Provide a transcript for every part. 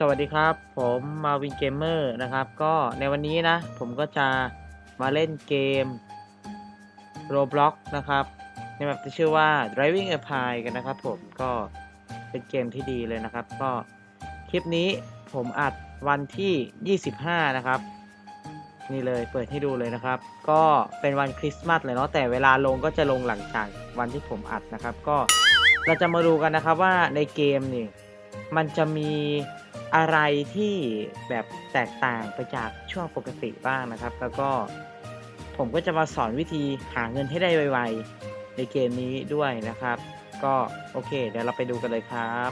สวัสดีครับ ผมมาวินเกมเมอร์นะครับ ก็ในวันนี้นะ ผมก็จะมาเล่นเกม Roblox นะครับ ในแบบที่ชื่อว่า Driving a pie กันนะครับผมก็เป็นเกมที่ดีเลยนะครับ ก็คลิปนี้ผมอัดวันที่ 25 นะครับ นี่เลยเปิดให้ดูเลยนะครับ ก็เป็นวันคริสต์มาสเลยเนาะแต่เวลาลงก็จะลงหลังจากวันที่ผมอัดนะครับ ก็เราจะมาดูกันนะครับว่าในเกมนี่มันจะมี อะไรที่แบบแตกต่างไปจากช่วงปกติบ้างนะครับ แล้วก็ผมก็จะมาสอนวิธีหาเงินให้ได้ไวๆในเกมนี้ด้วยนะครับ ก็โอเค เดี๋ยวเราไปดูกันเลยครับ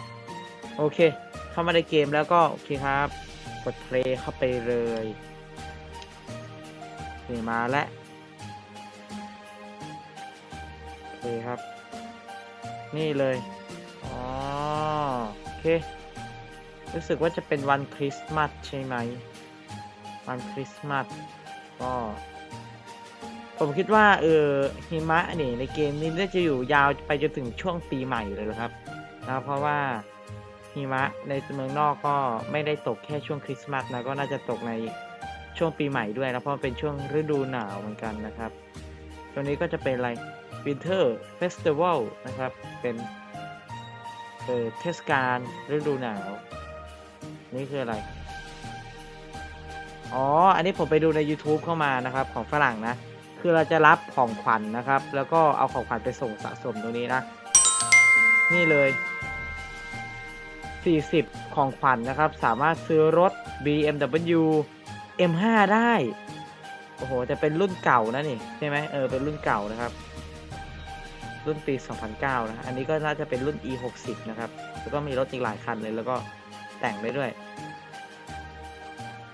โอเค เข้ามาในเกมแล้วก็โอเคครับ กดเพลย์เข้าไปเลยนี่มาแล้วโอเคครับ นี่เลยอ๋อโอเค รู้สึกว่าจะเป็นวันคริสต์มาสใช่ไหม วันคริสต์มาสก็ผมคิดว่าเออหิมะนี่ในเกมนี้น่าจะอยู่ยาวไปจนถึงช่วงปีใหม่เลยนะครับนะเพราะว่าหิมะในเมืองนอกก็ไม่ได้ตกแค่ช่วงคริสต์มาสนะก็น่าจะตกในช่วงปีใหม่ด้วยนะเพราะเป็นช่วงฤดูหนาวเหมือนกันนะครับตัวนี้ก็จะเป็นอะไร Winter Festival นะครับ เป็นเเทศกาลฤดูหนาว นี่คืออะไร อ๋อ อันนี้ผมไปดูใน YouTube เข้ามานะครับของฝรั่งนะ คือเราจะรับของขวัญนนะครับ แล้วก็เอาของขวัญไปส่งสะสมตรงนี้นะ นี่เลย 40 ของขวัญนนะครับ สามารถซื้อรถ BMW M5 ได้ โอ้โหแต่เป็นรุ่นเก่านะนี่ใช่ไหมเออ เป็นรุ่นเก่านะครับ รุ่นปี 2009 นะ อันนี้ก็น่าจะเป็นรุ่น E60 นะครับ แล้วก็มีรถอีกหลายคันเลย แล้วก็ แต่งได้ด้วย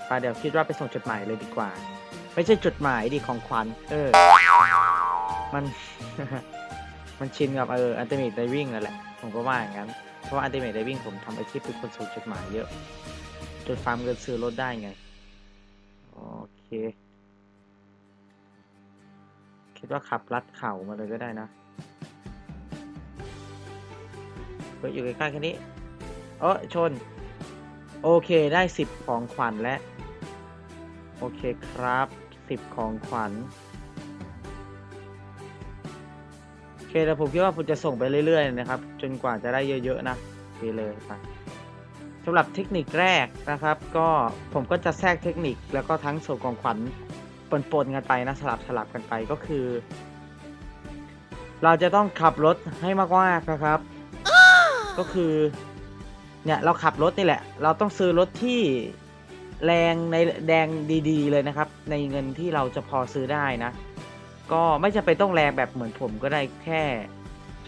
ไปเดี๋ยวคิดว่าไปส่งจดหมายเลยดีกว่า ไม่ใช่จดหมายดิของขวัญเออ มัน มันชินกับเอออันติเมทไดวิ่งนั่นแหละ ผมก็ว่าอย่างนั้น เพราะว่าอันติเมทไดวิ่งผมทำอาชีพเป็นคนส่งจดหมายเยอะ จนฟาร์มเงินซื้อรถได้ไง โอเค คิดว่าขับลัดเข่ามาเลยก็ได้นะเฮ้ยอยู่ใกล้ๆแค่นี้ เออชน โอเคได้สิบของขวัญและ โอเคครับสิบของขวัญ โอเคแล้วผมคิดว่าผมจะส่งไปเรื่อย ๆ นะครับ จนกว่าจะได้เยอะ ๆ นะดีเลยไปสำหรับเทคนิคแรกนะครับ ก็ผมก็จะแทรกเทคนิคแล้วก็ทั้งส่งของขวัญปนๆกันไปนะสลับสลับกันไปก็คือ เราจะต้องขับรถให้มากๆนะครับ ก็คือ เนี่ยเราขับรถนี่แหละ เราต้องซื้อรถที่แรงในแดงดีๆ เลยนะครับ ในเงินที่เราจะพอซื้อได้นะ ก็ไม่จำเป็นต้องแรงแบบเหมือนผมก็ได้แค่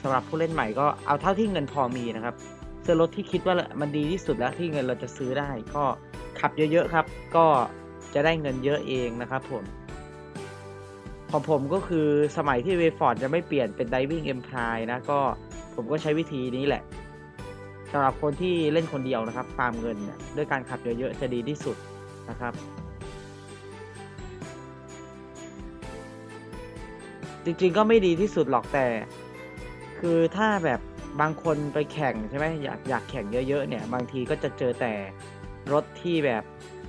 สำหรับผู้เล่นใหม่ก็เอาเท่าที่เงินพอมีนะครับซื้อรถที่คิดว่ามันดีที่สุดแล้วที่เงินเราจะซื้อได้ ก็ขับเยอะๆครับ ก็จะได้เงินเยอะเองนะครับผมของผมก็คือสมัยที่เวฟอร์ดจะไม่เปลี่ยนเป็น Diving Empire นะก็ผมก็ใช้วิธีนี้แหละ สำหรับคนที่เล่นคนเดียวนะครับฟาร์มเงินเนี่ยด้วยการขับเยอะๆจะดีที่สุดนะครับ จริงๆก็ไม่ดีที่สุดหรอกแต่ คือถ้าแบบบางคนไปแข่งใช่ไหมอยากอยากแข่งเยอะๆเนี่ยบางทีก็จะเจอแต่รถที่แบบ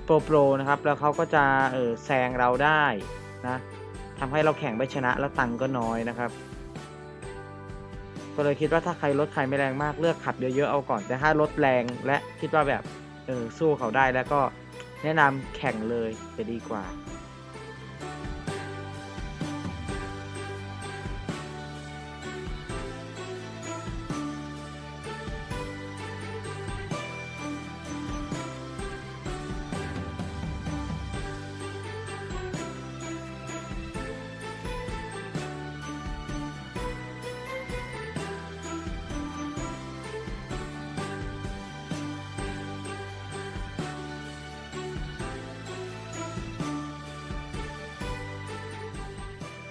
โปรโปรนะครับ แล้วเขาก็จะเออแซงเราได้นะทำให้เราแข่งไม่ชนะแล้วตังค์ก็น้อยนะครับ ก็เลยคิดว่าถ้าใครรถใครไม่แรงมากเลือกขับเยอะๆเอาก่อน แต่ถ้ารถแรงและคิดว่าแบบเออสู้เขาได้แล้วก็แนะนำแข่งเลยจะดีกว่า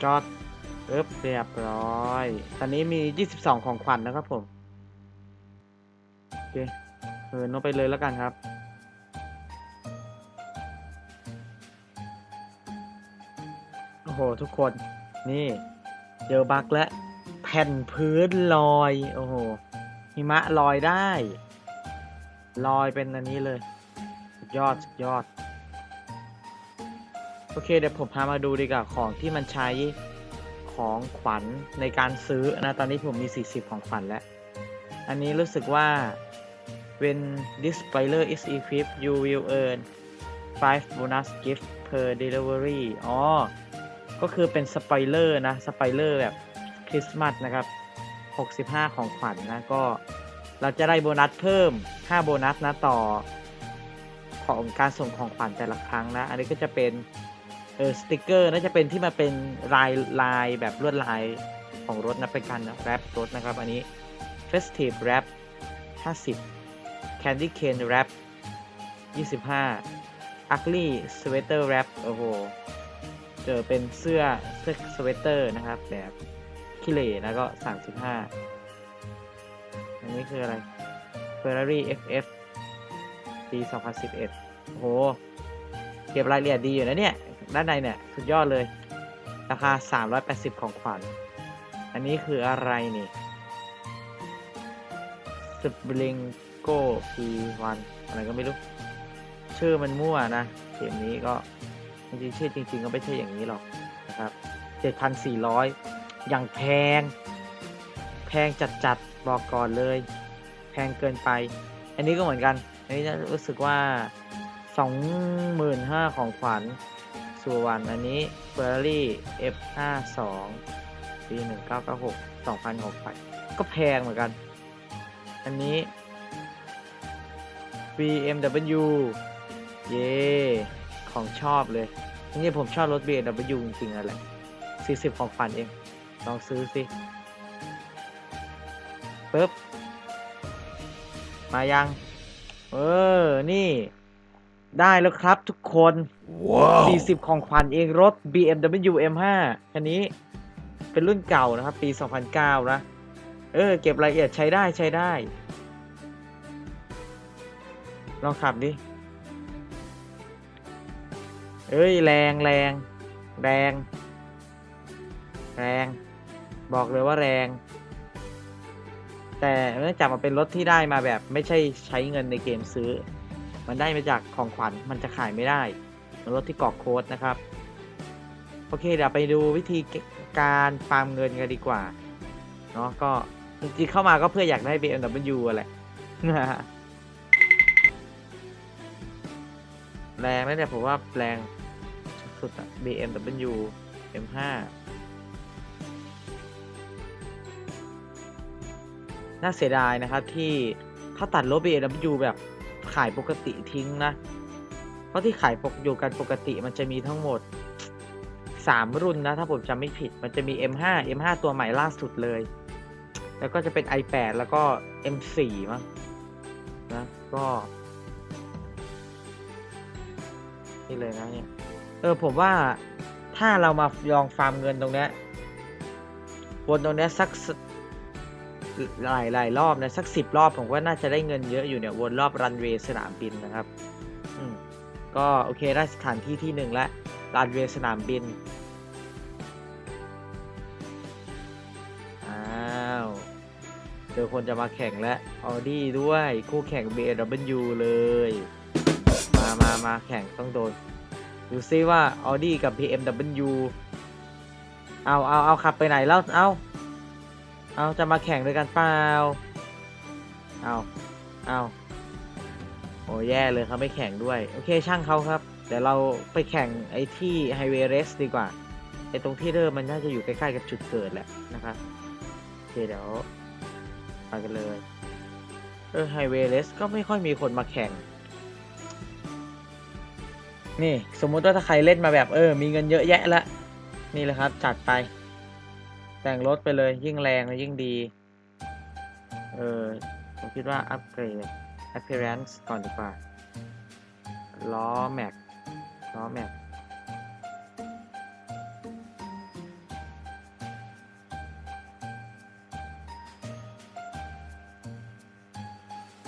จอดเอ๊บเรียบร้อย ตอนนี้มี 22 ของขวัญนนะครับผม โอเคเออโนไปเลยแล้วกันครับโอ้โห ทุกคนนี่เจอบักแล้วแผ่นพื้นลอย โอ้โหหิมะลอยได้ ลอยเป็นอันนี้เลยยอด สุดยอด โอเค เดี๋ยวผมพามาดูดีกว่าของที่มันใช้ของขวัญในการซื้อนะ ตอนนี้ผมมี 40 ของขวัญแล้ว อันนี้รู้สึกว่า when this spoiler is equipped you will earn 5 bonus gift per delivery อ๋อ ก็คือเป็นสปอยเลอร์นะสปอยเลอร์แบบคริสต์มาสนะครับ 65 ของขวัญนะ ก็เราจะได้โบนัสเพิ่ม 5 โบนัสนะต่อของการส่งของขวัญแต่ละครั้งนะ อันนี้ก็จะเป็น เออสติกเกอร์น่าจะเป็นที่มาเป็นลายลายแบบลวดลายของรถนะเป็นการแรปรถนะครับอันนี้ Festive Wrap 50 Candy Cane Wrap 25 Ugly Sweater Wrap โอ้โห เจอเป็นเสื้อเสื้อสเวตเตอร์นะครับ แบบขี้เหร่นะก็ 35 อันนี้คืออะไร Ferrari FF ปี 2011 โอ้โห เก็บรายละเอียดดีอยู่นะเนี่ย ด้านในเนี่ยสุดยอดเลย ราคา 380 ของขวัญ อันนี้คืออะไรนี่สปริงโก้ P1 อะไรก็ไม่รู้ ชื่อมันมั่วนะเกมนี้ก็จริงๆชื่อจริง ๆ ก็ไม่ใช่อย่างนี้หรอกนะครับ 7,400 อย่างแพง แพงจัดๆบอกก่อนเลย แพงเกินไป อันนี้ก็เหมือนกัน อันนี้รู้สึกว่า 25,000 ของขวัญ ส่วนอันนี้ Ferrari F52 ปี 1996 2,006ไปก็แพงเหมือนกัน อันนี้ BMW เย่ของชอบเลยนี่ผมชอบรถ BMW จริงๆนั่นแหละ40 ของขวัญเอง ลองซื้อสิปึ๊บ มายัง เออ นี่ ได้แล้วครับทุกคน Wow. 40 ของขวัญเองรถ BMW M5 คันนี้เป็นรุ่นเก่านะครับ ปี 2009 นะ เออ เก็บรายละเอียดใช้ได้ใช้ได้ ลองขับดิ เอ้ย แรงแรงแรง แรง บอกเลยว่าแรง แต่เนื่องจากมันเป็นรถที่ได้มาแบบ ไม่ใช่ใช้เงินในเกมซื้อ มันได้มาจากของขวัญมันจะขายไม่ได้มือนรถที่กรอกโค้ดนะครับ โอเคเดี๋ยวไปดูวิธีการฟาร์มเงินกันดีกว่าเนาะก็จริงๆเข้ามาก็เพื่ออยากได้ BMW อะแหละแรงนะเนี่ยผมว่าแรงสุดๆอะ BMW M5 น่าเสียดายนะครับที่เขาตัดรถ BMW แบบ ขายปกติทิ้งนะ เพราะที่ขายปกอยู่กันปกติมันจะมีทั้งหมด 3 รุ่นนะ ถ้าผมจำไม่ผิด มันจะมี M5 M5 ตัวใหม่ล่าสุดเลย แล้วก็จะเป็น i8 แล้วก็ M4 มั้งนะก็ นี่เลยนะเนี่ย เออผมว่าถ้าเรามาลองฟาร์มเงินตรงเนี้ยวนตรงเนี้ยสัก หลายหลายรอบนะสักสิบรอบผมว่าน่าจะได้เงินเยอะอยู่เนี่ยวนรอบรันเวย์สนามบินนะครับอืมก็โอเคได้สถานที่ที่หนึ่งแล้วรันเวย์สนามบินอ้าวเจอคนจะมาแข่งแล้วออดี้ด้วยคู่แข่ง BMW เลย มามามาแข่งต้องโดน ดูซิว่า Audi กับ BMW เอาเอาเอาขับไปไหนแล้ว เอา เอาจะมาแข่งด้วยกันเปล่า เอาเอาโอ้แย่เลยเขาไม่แข่งด้วย โอเคช่างเขาครับเดี๋ยวเราไปแข่งไอ้ที่ไฮเวย์เรสดีกว่าไอ้ตรงที่เริ่มมันน่าจะอยู่ใกล้ๆกับจุดเกิดแหละนะครับโอเคเดี๋ยวไปกันเลยเออไฮเวย์เรสก็ไม่ค่อยมีคนมาแข่ง นี่สมมุติว่าถ้าใครเล่นมาแบบเออ มีเงินเยอะแยะแล้วนี่เลยครับ จัดไป แต่งรถไปเลยยิ่งแรงยิ่งดี เออ ผมคิดว่าอัปเกรด appearance ก่อนดีกว่า ล้อแม็ก ล้อแม็ก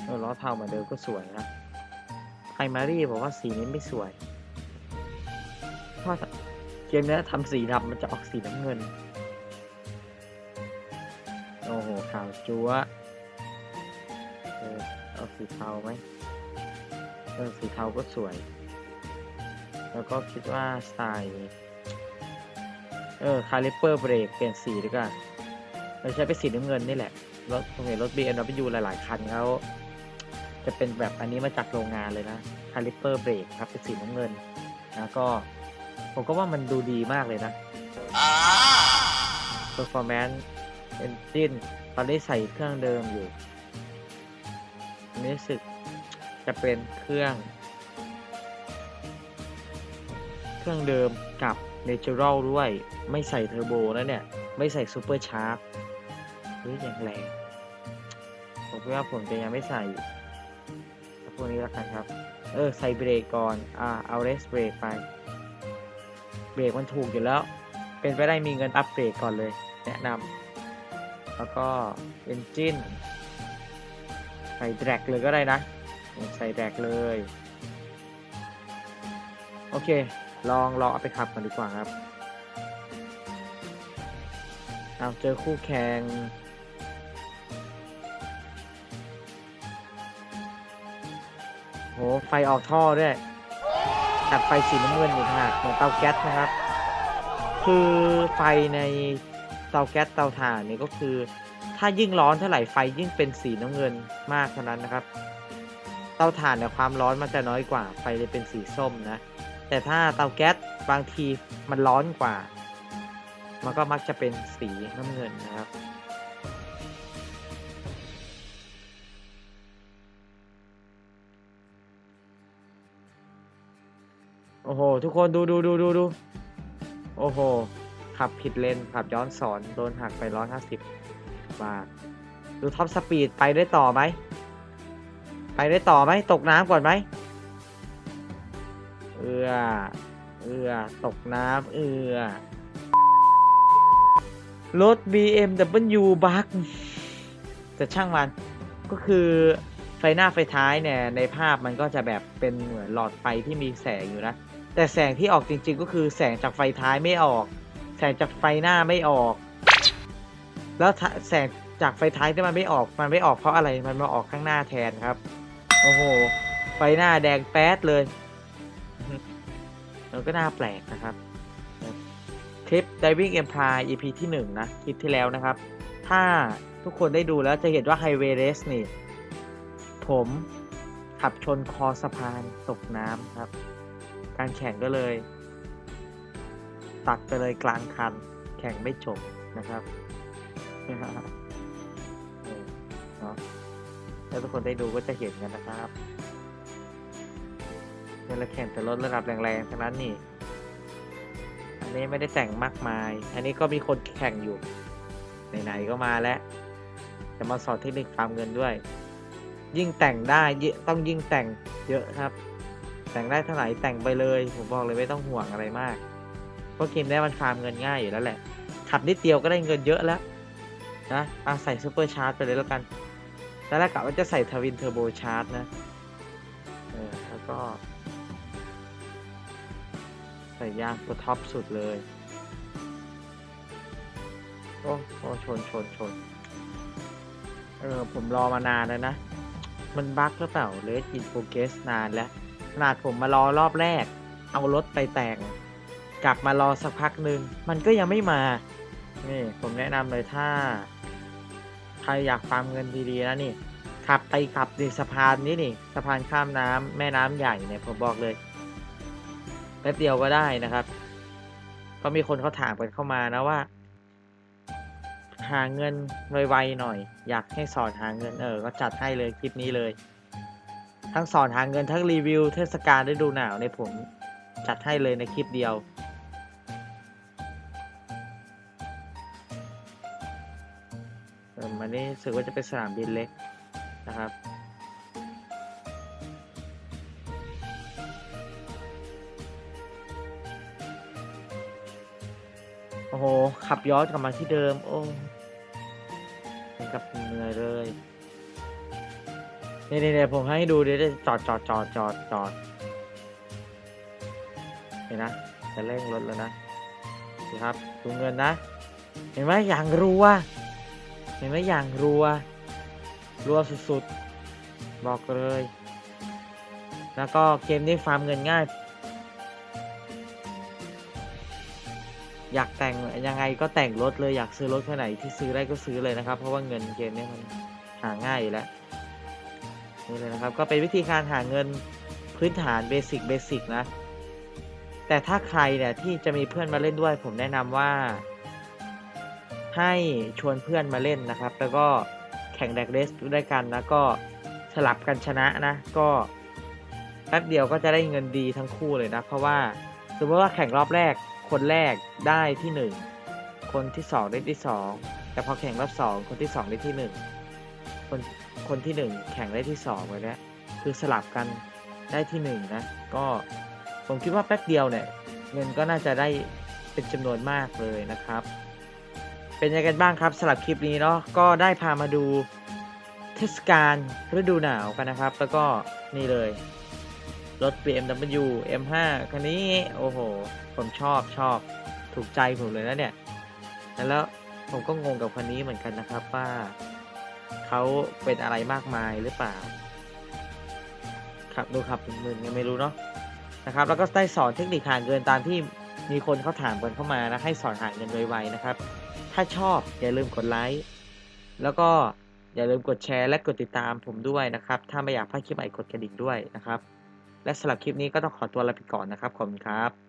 เออ ล้อเทาเหมือนเดิมก็สวยนะไพมารีบอกว่าสีนี้ไม่สวยเพราะเกมนี้ทำสีดำมันจะออกสีน้ำเงิน โอ้โหขาวจั๊วเออเอาสีเทาไหมเออสีเทาก็สวย แล้วก็คิดว่าใส่เออคาลิเปอร์เบรกเปลี่ยนสีดีกว่าเราใช้เป็นสีน้ำเงินนี่แหละรถผมเห็นรถ BMW หลาย ๆ คันเขาจะเป็นแบบอันนี้มาจากโรงงานเลยนะคาลิเปอร์เบรกครับเป็นสีน้ำเงินนะก็ผมก็ว่ามันดูดีมากเลยนะ performance engine ตอนนี้ใส่เครื่องเดิมอยู่รู้สึกจะเป็นเครื่อง เครื่องเดิมกับ natural ด้วย ไม่ใส่เทอร์โบนะเนี่ย ไม่ใส่ซูเปอร์ชาร์ปเฮ้ยยังแรงผมคิดว่าผมจะยังไม่ใส่พวกนี้แล้วกันครับ เออ ใส่เบรกก่อน อ่า เอาเรสเบรกไป เบรกมันถูกอยู่แล้ว เป็นไปได้มีเงินอัปเกรดก่อนเลย แนะนำ แล้วก็ engine ใส่แดกเลยก็ได้นะ ใส่แดกเลย โอเค ลองลองเอาไปขับกันดีกว่าครับเอาเจอคู่แข่งโห ไฟออกท่อด้วยตัดไฟสีน้ำเงินอีกหากเหมือนเตาแก๊สนะครับ คือไฟใน ตาแก๊สเตาถ่านนี่ก็คือ ถ้ายิ่งร้อนเท่าไหร่ไฟยิ่งเป็นสีน้ำเงินมากเท่านั้นนะครับ เตาถ่านเนี่ยความร้อนมันจะน้อยกว่าไฟเลยเป็นสีส้มนะ แต่ถ้าเตาแก๊สบางทีมันร้อนกว่า มันก็มักจะเป็นสีน้ำเงินนะครับโอ้โห ทุกคนดูดูดูดูดู โอ้โห ขับผิดเลนขับย้อนสอนโดนหักไปร้อยห้าสิบบาท ดูท็อปสปีดไปได้ต่อไหม ไปได้ต่อไหม ตกน้ำก่อนไหม เอือ เอือ ตกน้ำเอือ รถ BMW บักแต่ช่างมัน ก็คือไฟหน้าไฟท้ายเนี่ย ในภาพมันก็จะแบบเป็นเหมือนหลอดไฟที่มีแสงอยู่นะ แต่แสงที่ออกจริง ๆ ก็คือแสงจากไฟท้ายไม่ออก แสงจากไฟหน้าไม่ออก แล้วแสงจากไฟท้ายที่มันไม่ออก มันไม่ออกเพราะอะไร มันมาออกข้างหน้าแทนครับ โอ้โห ไฟหน้าแดงแป๊ดเลย มันก็น่าแปลกนะครับ คลิป Diving Empire EP ที่ 1 นะ คลิปที่แล้วนะครับ ถ้าทุกคนได้ดูแล้วจะเห็นว่า Highway Race นี่ ผมขับชนคอสะพานตกน้ำครับ การแข่งก็เลย ตัดไปเลยกลางคัน แข่งไม่จบนะครับเนาะถ้าทุกคนได้ดูก็จะเห็นกันนะครับเนี่ยเราแข่งแต่รถระดับแรงๆทั้งนั้นนี่ อันนี้ไม่ได้แต่งมากมาย อันนี้ก็มีคนแข่งอยู่ ไหนๆก็มาแล้ว จะมาสอนเทคนิคฟาร์มเงินด้วย ยิ่งแต่งได้ต้องยิ่งแต่งเยอะครับ แต่งได้เท่าไหร่แต่งไปเลย ผมบอกเลยไม่ต้องห่วงอะไรมาก เพราะเกมนี้มันฟาร์มเงินง่ายอยู่แล้วแหละ ขับนิดเดียวก็ได้เงินเยอะแล้วนะอาใส่ซูเปอร์ชาร์จไปเลยแล้วกันตอนแรกกะว่าจะใส่ทวินเทอร์โบชาร์จนะ เออ แล้วก็ ใส่ยางตัวท็อปสุดเลย โอ้โอ้ชนชนชน เออ ผมรอมานานแล้วนะ มันบั๊กหรือเปล่าเลสอินโฟเกสนานแล้ว ขนาดผมมารอรอบแรก เอารถไปแต่ง กลับมารอสักพักหนึ่งมันก็ยังไม่มา นี่ผมแนะนำเลยถ้า ใครอยากฟาร์มเงินดีๆนะนี่ ขับไปขับนี่สะพานนี้นี่ สะพานข้ามน้ำแม่น้ำใหญ่เนี่ยผมบอกเลยแป๊บเดียวก็ได้นะครับก็มีคนเขาถามกันเข้ามานะว่า หาเงินไวๆหน่อย อยากให้สอนหาเงินเออ ก็จัดให้เลยคลิปนี้เลย ทั้งสอนหาเงินทั้งรีวิวเทศกาลฤดูหนาวในยผมจัดให้เลยในคลิปเดียว อันนี่รู้สึกว่าจะเป็นสนามบินเล็กนะครับ โอ้โห ขับย้อนกลับมาที่เดิม โอ้ถึงกับเหนื่อยเลยนี่นี่ผมให้ดูเดี๋ยวจอดจอดจอดจอดจอดเห็นนะ จะเร่งรถแล้วนะดูครับดูเงินนะ เห็นไหมอย่างรัว เห็นไหมอย่างรัว รัวสุดๆ บอกเลย แล้วก็เกมนี้ฟาร์มเงินง่าย อยากแต่งยังไงก็แต่งรถเลยอยากซื้อรถแค่ไหนที่ซื้อได้ก็ซื้อเลยนะครับ เพราะว่าเงินเกมนี้มันหาง่ายอยู่แล้วนี่เลยนะครับ ก็เป็นวิธีการหาเงินพื้นฐานเบสิกเบสิกนะ แต่ถ้าใครเนี่ยที่จะมีเพื่อนมาเล่นด้วยผมแนะนำว่า ให้ชวนเพื่อนมาเล่นนะครับ แล้วก็แข่งแดกเรสด้วยกันนะก็สลับกันชนะนะ ก็แป๊บเดียวก็จะได้เงินดีทั้งคู่เลยนะ เพราะว่าสมมติว่าแข่งรอบแรกคนแรกได้ที่หนึ่งคนที่สองได้ที่สองแต่พอแข่งรอบสองคนที่สองได้ที่หนึ่งคนคนที่หนึ่งแข่งได้ที่สองแบบเนี้ยคือสลับกันได้ที่หนึ่งนะ ก็ผมคิดว่าแป๊บเดียวเนี่ย เงินก็น่าจะได้เป็นจำนวนมากเลยนะครับ เป็นยังไงกันบ้างครับสำหรับคลิปนี้เนาะก็ได้พามาดูเทศกาลฤดูหนาวกันนะครับ แล้วก็นี่เลย รถ BMW M5 คันนี้โอ้โห ผมชอบชอบถูกใจผมเลยนะเนี่ย แล้วผมก็งงกับคันนี้เหมือนกันนะครับว่าเขาเป็นอะไรมากมายหรือเปล่าครับดูครับมึนๆยังไม่รู้เนาะนะครับ แล้วก็ได้สอนเทคนิคหาเงินตามที่มีคนเขาถามกันเข้ามานะให้สอนหาเงินไวๆนะครับ ถ้าชอบอย่าลืมกดไลค์แล้วก็อย่าลืมกดแชร์และกดติดตามผมด้วยนะครับ ถ้าไม่อยากพลาดคลิปใหม่กดกระดิ่งด้วยนะครับ และสำหรับคลิปนี้ก็ต้องขอตัวลาไปก่อนนะครับ ขอบคุณครับ